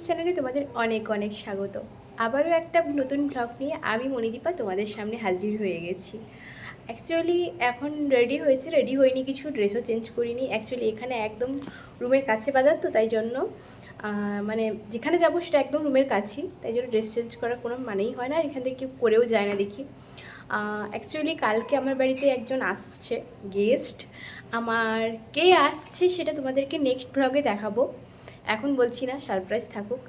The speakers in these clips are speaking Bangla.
মণিদীপা চ্যানেলে তোমাদের অনেক অনেক স্বাগত। আবারও একটা নতুন ব্লগ নিয়ে আমি মণিদীপা তোমাদের সামনে হাজির হয়ে গেছি। অ্যাকচুয়ালি এখন রেডি হয়েছে রেডি হয়নি কিছু ড্রেসও চেঞ্জ করিনি। অ্যাকচুয়ালি এখানে একদম রুমের কাছে বাজার তো, তাই জন্য মানে যেখানে যাব সেটা একদম রুমের কাছেই তাই জন্য ড্রেস চেঞ্জ করার কোনো মানেই হয় না এখান থেকে কেউ করেও যায় না দেখি। অ্যাকচুয়ালি কালকে আমার বাড়িতে একজন আসছে গেস্ট আমার কে আসছে সেটা তোমাদেরকে নেক্সট ব্লগে দেখাবো। এখন বলছি না সারপ্রাইজ থাকুক।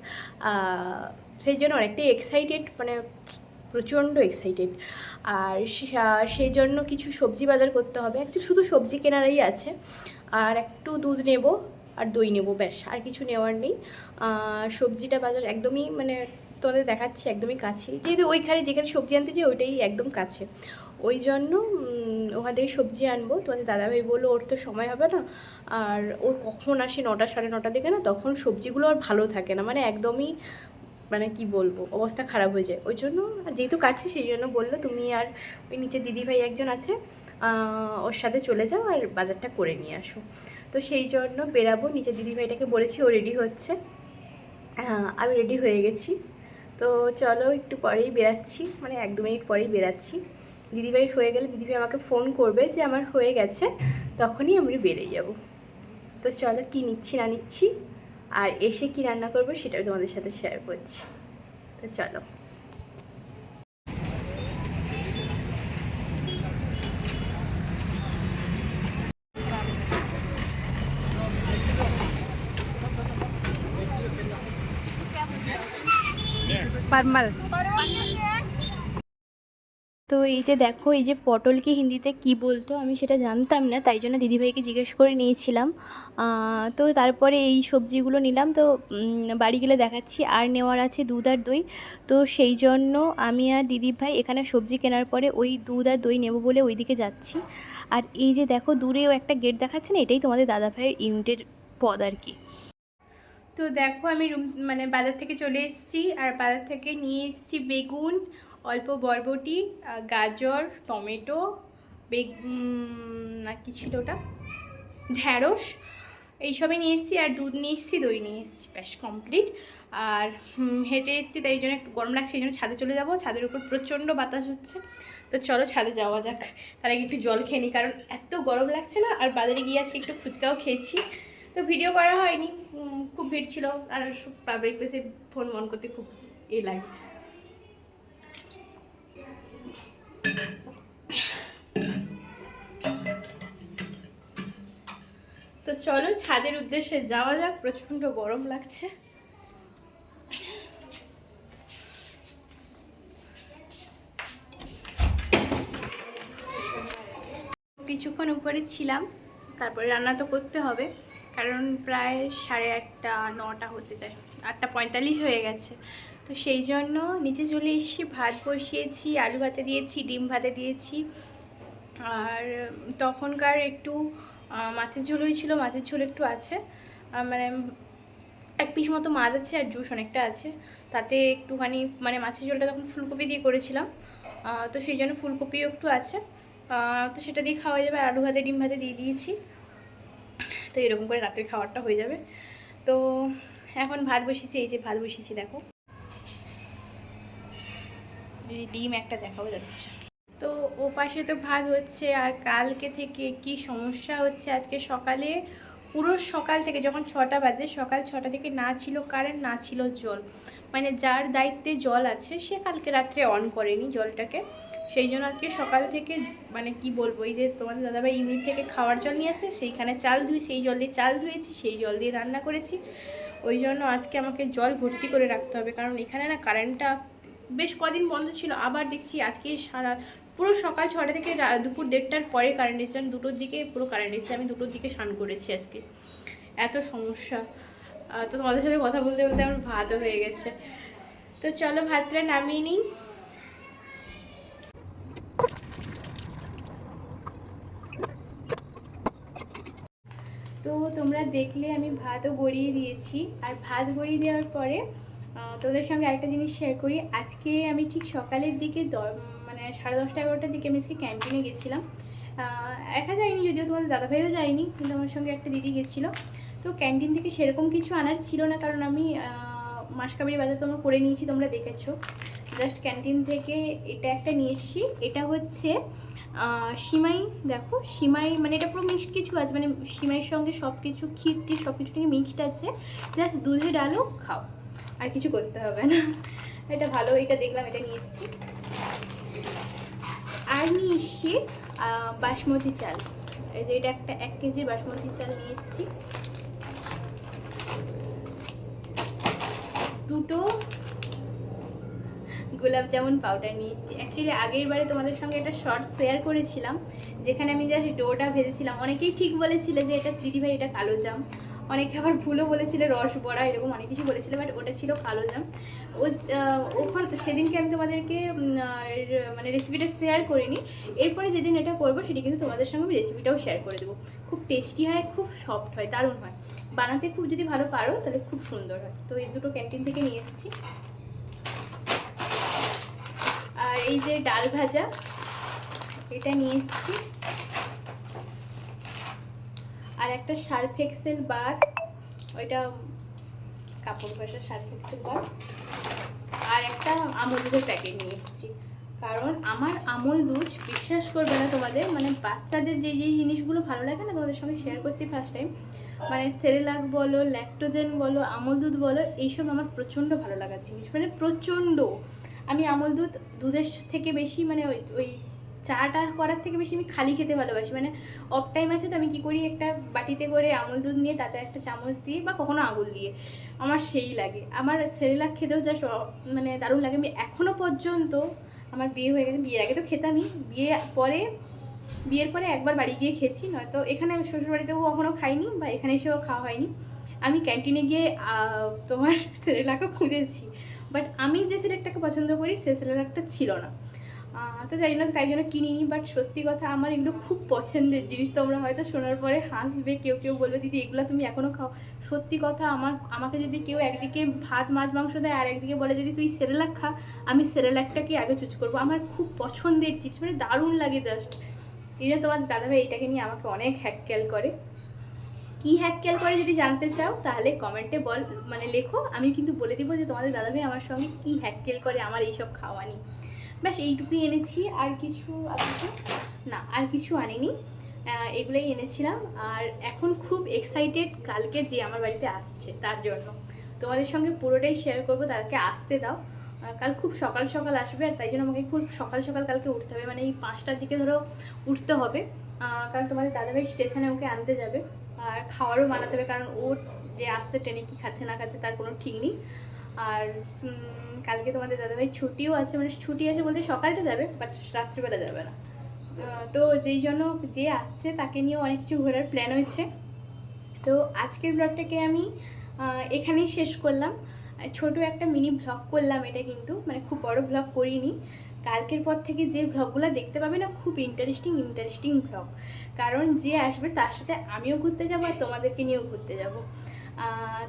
সেই জন্য অনেকটাই এক্সাইটেড মানে প্রচণ্ড এক্সাইটেড আর সেই জন্য কিছু সবজি বাজার করতে হবে। অ্যাকচুয়ালি শুধু সবজি কেনারাই আছে। আর একটু দুধ নেব আর দই নেব, ব্যাস, আর কিছু নেওয়ার নেই। সবজিটা বাজার একদমই মানে তোমাদের দেখাচ্ছি, একদমই কাছে যেহেতু ওইখানে যেখানে সবজি আনতে যাই, ওইটাই একদম কাছে। ওই জন্য ওখান থেকে সবজি আনব। তোমাদের দাদাভাই বলল ওর তো সময় হবে না। আর ও কখন আসে নটা সাড়ে নটা দিকে না তখন সবজিগুলো আর ভালো থাকে না। মানে একদমই মানে কি বলব অবস্থা খারাপ হয়ে যায়। ওই জন্য আর যেহেতু কাছে সেই জন্য বলল তুমি আর ওই নিচে দিদিভাই একজন আছে ওর সাথে চলে যাও আর বাজারটা করে নিয়ে আসো। তো সেই জন্য বেরাবো নিচে দিদিভাইটাকে বলেছি ও রেডি হচ্ছে। আহ, আমি রেডি হয়ে গেছি। তো চলো একটু পরেই বেরাচ্ছি মানে এক দু মিনিট পরেই বেরাচ্ছি। দিদিভাই হয়ে গেলে দিদিভাই আমাকে ফোন করবে যে আমার হয়ে গেছে, তখনই আমি বেরিয়ে যাব। তো চলো কি নিচ্ছি, না নিচ্ছি, আর এসে কি রান্না করব সেটাও তোমাদের সাথে শেয়ার করছি। তো চলো। পারমাল তো এই যে দেখো, এই যে পটলকে হিন্দিতে কি বলতো আমি সেটা জানতাম না, তাই জন্য দিদিভাইকে জিজ্ঞেস করে নিয়েছিলাম। তো তারপরে এই সবজিগুলো নিলাম, তো বাড়ি গেলে দেখাচ্ছি, আর নেওয়ার আছে দুধ আর দই। তো সেই জন্য আমি আর দিদিভাই এখানে সবজি কেনার পরে ওই দুধ আর দই নেব বলে ওইদিকে যাচ্ছি। আর এই যে দেখো, দূরেও একটা গেট দেখাচ্ছে না, এটাই তোমাদের দাদাভাইয়ের ইউনিটের পদ আর কি। তো দেখো, আমি রুম মানে বাজার থেকে চলে এসেছি, আর বাজার থেকে নিয়ে এসেছি বেগুন অল্প বরবটি গাজর, টমেটো, বেগ না কি ছিল ওটা? ঢ্যাঁড়স এইসবই নিয়ে এসেছি আর দুধ নিয়ে এসেছি, দই নিয়ে এসেছি, ব্যাস কমপ্লিট আর হেঁটে এসেছি, তাই জন্য একটু গরম লাগছে, এই জন্য ছাদে চলে যাব। ছাদের উপর প্রচণ্ড বাতাস হচ্ছে। তো চলো ছাদে যাওয়া যাক। তার আগে একটু জল খেয়ে নিই কারণ এত গরম লাগছে না। আর বাজারে গিয়ে আজকে একটু ফুচকাও খেয়েছি। তো ভিডিও করা হয়নি। খুব ভিড় ছিল। আর পাবলিক প্লেসে ফোন মন করতে খুব এ লাগে। তো চলো, ছাদের উদ্দেশ্যে যাওয়া যাক। প্রচণ্ড গরম লাগছে। কিছুক্ষণ উপরে ছিলাম, তারপরে রান্না তো করতে হবে, কারণ প্রায় সাড়ে আটটা, নটা হতে যায়। আটটা পঁয়তাল্লিশ হয়ে গেছে। তো সেই জন্য নিচে চলে এসেছি, ভাত বসিয়েছি, আলু ভাতে দিয়েছি, ডিম ভাতে দিয়েছি। আর তখনকার একটু মাছের ঝোল হয়েছিল, মাছের ঝোল একটু আছে। মানে এক পিস মতো মাছ আছে আর জুস অনেকটা আছে। তাতে একটুখানি মানে মাছের ঝোলটা তখন ফুলকপি দিয়ে করেছিলাম। তো সেই জন্য ফুলকপিও একটু আছে। তো সেটা দিয়ে খাওয়া যাবে। আর আলু ভাতে, ডিম ভাতে দিয়ে দিয়েছি। তো এরকম করে রাতের খাবারটা হয়ে যাবে। তো এখন ভাত বসিয়েছি, এই যে ভাত বসিয়েছি, দেখো। ডিম একটা দেখাও যাচ্ছে। তো ও পাশে তো ভাত হচ্ছে আর কালকে থেকে কি সমস্যা হচ্ছে? আজকে সকালে, পুরো সকাল থেকে যখন ছটা বাজে, সকাল ছটা থেকে না ছিল কারেন্ট না ছিল জল। মানে যার দায়িত্বে জল আছে, সে কালকে রাত্রে অন করেনি জলটাকে। সেই জন্য আজকে সকাল থেকে মানে কি বলব, এই যে তোমাদের দাদাভাই ইউনিট থেকে খাওয়ার জল নিয়ে আসে, সেইখানে চাল ধুই, সেই জল দিয়ে চাল ধুয়েছি, সেই জল দিয়ে রান্না করেছি। ওই জন্য আজকে আমাকে জল ভর্তি করে রাখতে হবে, কারণ এখানে না কারেন্টটা বেশ কদিন বন্ধ ছিল, আবার দেখছি আজকে সারা, পুরো সকাল ছটা থেকে দুপুর দেড়টার পরে কারেন্ট এসেছে, আমি দুটোর দিকে পুরো কারেন্ট এসেছে, আমি দুটোর দিকে স্নান করেছি আজকে। এত সমস্যা। তো তোমাদের সাথে কথা বলতে বলতে আমার ভাতও হয়ে গেছে। তো চলো ভাতটা নামিয়ে নিই। তো তোমরা দেখলে আমি ভাতও গড়িয়ে দিয়েছি, আর ভাত গড়িয়ে দেওয়ার পরে আহ, তোমাদের সঙ্গে একটা জিনিস শেয়ার করি। আজকে আমি ঠিক সকালের দিকে মানে সাড়ে দশটা এগারোটার দিকে আমি আজকে ক্যান্টিনে গেছিলাম। একা যায়নি যদিও তোমাদের দাদাভাইও যায়নি কিন্তু আমার সঙ্গে একটা দিদি গেছিল। তো ক্যান্টিন থেকে সেরকম কিছু আনার ছিল না কারণ আমি আহ, মাসকাবাড়ি বাজার তোমরা করে নিয়েছি তোমরা দেখেছ। জাস্ট ক্যান্টিন থেকে এটা একটা নিয়ে এসেছি। এটা হচ্ছে সিমাই দেখো সিমাই মানে এটা পুরো মিক্সড কিছু আছে। মানে সিমাইয়ের সঙ্গে সব কিছু ক্ষীর টির সব কিছু থেকে মিক্সড আছে। জাস্ট দুধে ডালো খাও। আর কিছু করতে হবে না। এটা ভালো, এটা দেখলাম, এটা নিয়ে এসেছি। আর নিয়ে এসেছি বাসমতি চাল। এই যে এটা একটা এক কেজির বাসমতি চাল নিয়ে এসেছি। দুটো গোলাপ জামুন পাউডার নিয়ে এসেছি। অ্যাকচুয়ালি আগের বারে তোমাদের সঙ্গে একটা শর্ট শেয়ার করেছিলাম। যেখানে আমি জাস্ট ডোটা ভেজেছিলাম। অনেকেই ঠিক বলেছিলে যে এটা দিদিভাই, এটা কালো জাম। অনেকে আবার ভুলও বলেছিলে, রস বড়া, এরকম অনেক কিছু বলেছিলে বাট ওটা ছিল কালো জাম। ও ওখানে সেদিনকে আমি তোমাদেরকে মানে রেসিপিটা শেয়ার করিনি। এরপরে যেদিন এটা করব, সেটি কিন্তু তোমাদের সঙ্গে আমি রেসিপিটাও শেয়ার করে দেবো। খুব টেস্টি হয়, খুব সফট হয়, দারুণ হয়। বানাতে খুব যদি ভালো পারো, তাহলে খুব সুন্দর হয়। তো এই দুটো ক্যান্টিন থেকে নিয়ে এসেছি। আর এই যে ডাল ভাজা, এটা নিয়ে এসেছি। আর একটা সার্ফ এক্সেল বার ওইটা কাপড় ঘষা সার্ফ এক্সেল বার আর একটা আমল দুধের প্যাকেট নিয়ে এসেছি। কারণ আমার আমল দুধ, বিশ্বাস করবে না তোমাদের মানে বাচ্চাদের যে যেই জিনিসগুলো ভালো লাগে না তোমাদের সঙ্গে শেয়ার করছি ফার্স্ট টাইম মানে সেরেলাক বলো ল্যাকটোজেন বলো, আমল দুধ বলো, এইসব আমার প্রচণ্ড ভালো লাগার জিনিস। মানে প্রচণ্ড। আমি আমল দুধ দুধের থেকে বেশি মানে ওই ওই চাটা করার থেকে বেশি আমি খালি খেতে ভালোবাসি। মানে অফ টাইম আছে তো আমি কী করি, একটা বাটিতে করে আমল দুধ নিয়ে তাতে একটা চামচ দিয়ে বা কখনো আঙুল দিয়ে। আমার সেই লাগে। আমার সেরেলাক খেতেও জাস্ট মানে দারুণ লাগে। আমি এখনও পর্যন্ত আমার বিয়ে হয়ে গেছে, বিয়ের আগে তো খেতামই। বিয়ে পরে, বিয়ের পরে একবার বাড়ি গিয়ে খেয়েছি, নয়তো এখানে আমি শ্বশুরবাড়িতেও কখনো খাইনি বা এখানে এসেও খাওয়া হয়নি। আমি ক্যান্টিনে গিয়ে তোমার সেরেলাকও খুঁজেছি। বাট আমি যে সিলেক্টটাকে পছন্দ করি, সে সিলেক্টটা ছিল না। তো যাই না তাই জন্য কিনিনি বাট সত্যি কথা আমার এগুলো খুব পছন্দের জিনিস। তোমরা হয়তো শোনার পরে হাসবে, কেউ কেউ বলবে, দিদি, এগুলো তুমি এখনও খাও। সত্যি কথা আমার, আমাকে যদি কেউ একদিকে ভাত, মাছ, মাংস দেয়, আর একদিকে বলে, যদি তুই সেরেলাক খা, আমি সেরেলাকটাকে আগে চুজ করব। আমার খুব পছন্দের জিনিস মানে দারুণ লাগে জাস্ট এই জন্য তোমার দাদাভাই এটাকে নিয়ে আমাকে অনেক হ্যাকক্যাল করে। কি হ্যাকক্যাল করে যদি জানতে চাও, তাহলে কমেন্টে বল মানে লেখো। আমি কিন্তু বলে দিব যে তোমাদের দাদাভাই আমার সঙ্গে কি হ্যাকক্যাল করে আমার এইসব খাওয়া নিয়ে। ব্যাস, এইটুকুই এনেছি। আর কিছু কিছু না, আর কিছু আনিনি। এগুলোই এনেছিলাম। আর এখন খুব এক্সাইটেড কালকে যে আমার বাড়িতে আসছে, তার জন্য। তোমাদের সঙ্গে পুরোটাই শেয়ার করব তাকে আসতে দাও। কাল খুব সকাল সকাল আসবে, আর তাই জন্য আমাকে খুব সকাল সকাল কালকে উঠতে হবে। মানে এই পাঁচটার দিকে ধরো উঠতে হবে। কারণ তোমাদের দাদাভাই স্টেশনে ওকে আনতে যাবে। আর খাওয়ারও বানাতে হবে, কারণ ও যে আসছে, ট্রেনে কি খাচ্ছে না খাচ্ছে তার কোনো ঠিক নেই। আর কালকে তোমাদের দাদাভাই ছুটিও আছে মানে ছুটি আছে বলতে সকালটা যাবে বাট রাত্রিবেলা যাবে না। তো যেই জন্য যে আসছে তাকে নিয়ে অনেক কিছু ঘোরার প্ল্যান হয়েছে। তো আজকের ব্লগটাকে আমি এখানেই শেষ করলাম। ছোট একটা মিনি ব্লগ করলাম এটা কিন্তু মানে খুব বড় ব্লগ করিনি। কালকের পর থেকে যে ব্লগগুলো দেখতে পাবে না, খুব ইন্টারেস্টিং ইন্টারেস্টিং ভ্লগ কারণ যে আসবে তার সাথে আমিও ঘুরতে যাব আর তোমাদেরকে নিয়েও ঘুরতে যাব।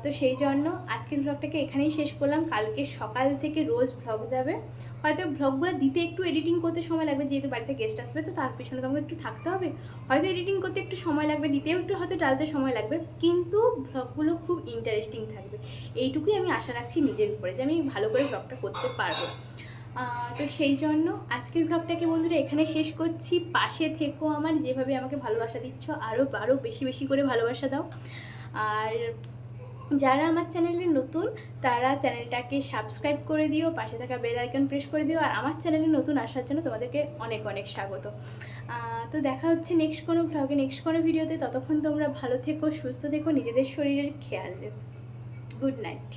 তো সেই জন্য আজকের ভ্লগটাকে এখানেই শেষ করলাম। কালকে সকাল থেকে রোজ ভ্লগ যাবে। হয়তো ভ্লগগুলো দিতে একটু এডিটিং করতে সময় লাগবে, যেহেতু বাড়িতে গেস্ট আসবে, তো তার পিছনে তোমাকে একটু থাকতে হবে। হয়তো এডিটিং করতে একটু সময় লাগবে, দিতেও একটু হয়তো ডালতে সময় লাগবে, কিন্তু ভ্লগগুলো খুব ইন্টারেস্টিং থাকবে। এইটুকুই আমি আশা রাখছি নিজের উপরে, যে আমি ভালো করে ভ্লগটা করতে পারব। তো সেই জন্য আজকের ব্লগটাকে বন্ধুরা এখানে শেষ করছি। পাশে থেকো আমার, যেভাবে আমাকে ভালোবাসা দিচ্ছ আরও আরও বেশি বেশি করে ভালোবাসা দাও। আর যারা আমার চ্যানেলে নতুন, তারা চ্যানেলটাকে সাবস্ক্রাইব করে দিও, পাশে থাকা বেল আইকন প্রেস করে দিও। আর আমার চ্যানেলে নতুন আসার জন্য তোমাদেরকে অনেক অনেক স্বাগত। তো দেখা হচ্ছে নেক্সট কোনো ভ্লগে নেক্সট কোনো ভিডিওতে ততক্ষণ তোমরা ভালো থেকো, সুস্থ থেকো, নিজেদের শরীরের খেয়াল রেখো। Good night